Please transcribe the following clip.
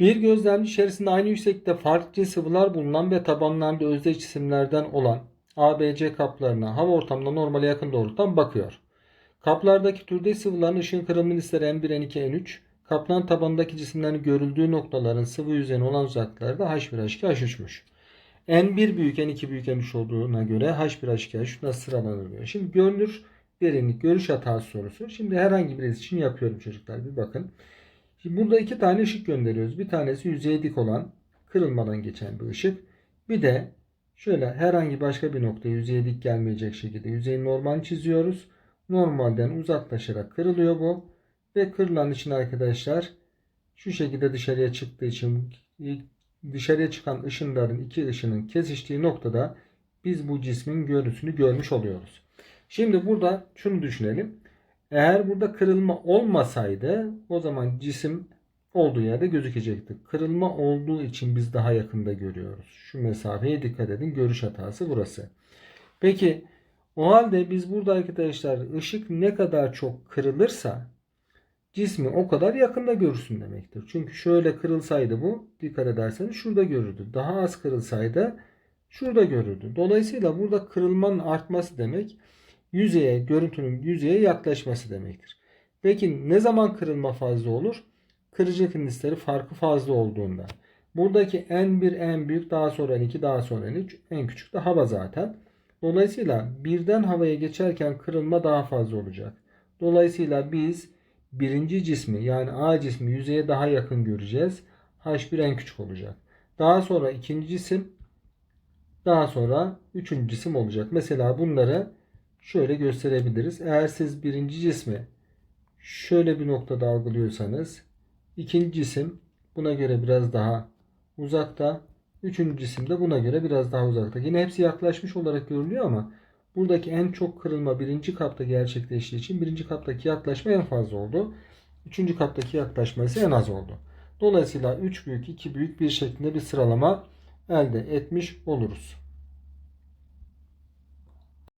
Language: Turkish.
Bir gözlemci içerisinde aynı yükseklikte farklı sıvılar bulunan ve tabanlarında özdeş cisimlerden olan ABC kaplarına hava ortamında normale yakın doğrultudan bakıyor. Kaplardaki türdeş sıvıların ışın kırılma indisleri N1, N2, N3, kapların tabanındaki cisimlerin görüldüğü noktaların sıvı yüzeyine olan uzaklıkları da H1, H2, H3'müş. N1 büyük, N2 büyük, N3 olduğuna göre H1, H2, H3 nasıl sıralanır. Şimdi görünür derinlik, görüş hatası sorusu. Şimdi herhangi birisi için yapıyorum çocuklar bir bakın. Şimdi burada iki tane ışık gönderiyoruz. Bir tanesi yüzeye dik olan kırılmadan geçen bir ışık. Bir de şöyle herhangi başka bir noktaya yüzeye dik gelmeyecek şekilde yüzeyin normalini çiziyoruz. Normalden uzaklaşarak kırılıyor bu. Ve kırılan için arkadaşlar şu şekilde dışarıya çıktığı için dışarıya çıkan ışınların iki ışının kesiştiği noktada biz bu cismin görüntüsünü görmüş oluyoruz. Şimdi burada şunu düşünelim. Eğer burada kırılma olmasaydı o zaman cisim olduğu yerde gözükecekti. Kırılma olduğu için biz daha yakında görüyoruz. Şu mesafeye dikkat edin. Görüş hatası burası. Peki o halde biz burada arkadaşlar ışık ne kadar çok kırılırsa cismi o kadar yakında görürsün demektir. Çünkü şöyle kırılsaydı bu dikkat ederseniz şurada görürdü. Daha az kırılsaydı şurada görürdü. Dolayısıyla burada kırılmanın artması demek yüzeye, görüntünün yüzeye yaklaşması demektir. Peki ne zaman kırılma fazla olur? Kırıcılık indisleri farkı fazla olduğunda. Buradaki N1 en büyük daha sonra N2 daha sonra N3 en küçük de hava zaten. Dolayısıyla birden havaya geçerken kırılma daha fazla olacak. Dolayısıyla biz birinci cismi yani A cismi yüzeye daha yakın göreceğiz. H1 en küçük olacak. Daha sonra ikinci cisim daha sonra üçüncü cisim olacak. Mesela bunları şöyle gösterebiliriz. Eğer siz birinci cismi şöyle bir noktada algılıyorsanız ikinci cisim buna göre biraz daha uzakta. Üçüncü cisim de buna göre biraz daha uzakta. Yine hepsi yaklaşmış olarak görülüyor ama buradaki en çok kırılma birinci kapta gerçekleştiği için birinci kaptaki yaklaşma en fazla oldu. Üçüncü kaptaki yaklaşma ise en az oldu. Dolayısıyla 3 büyük 2 büyük bir şeklinde bir sıralama elde etmiş oluruz.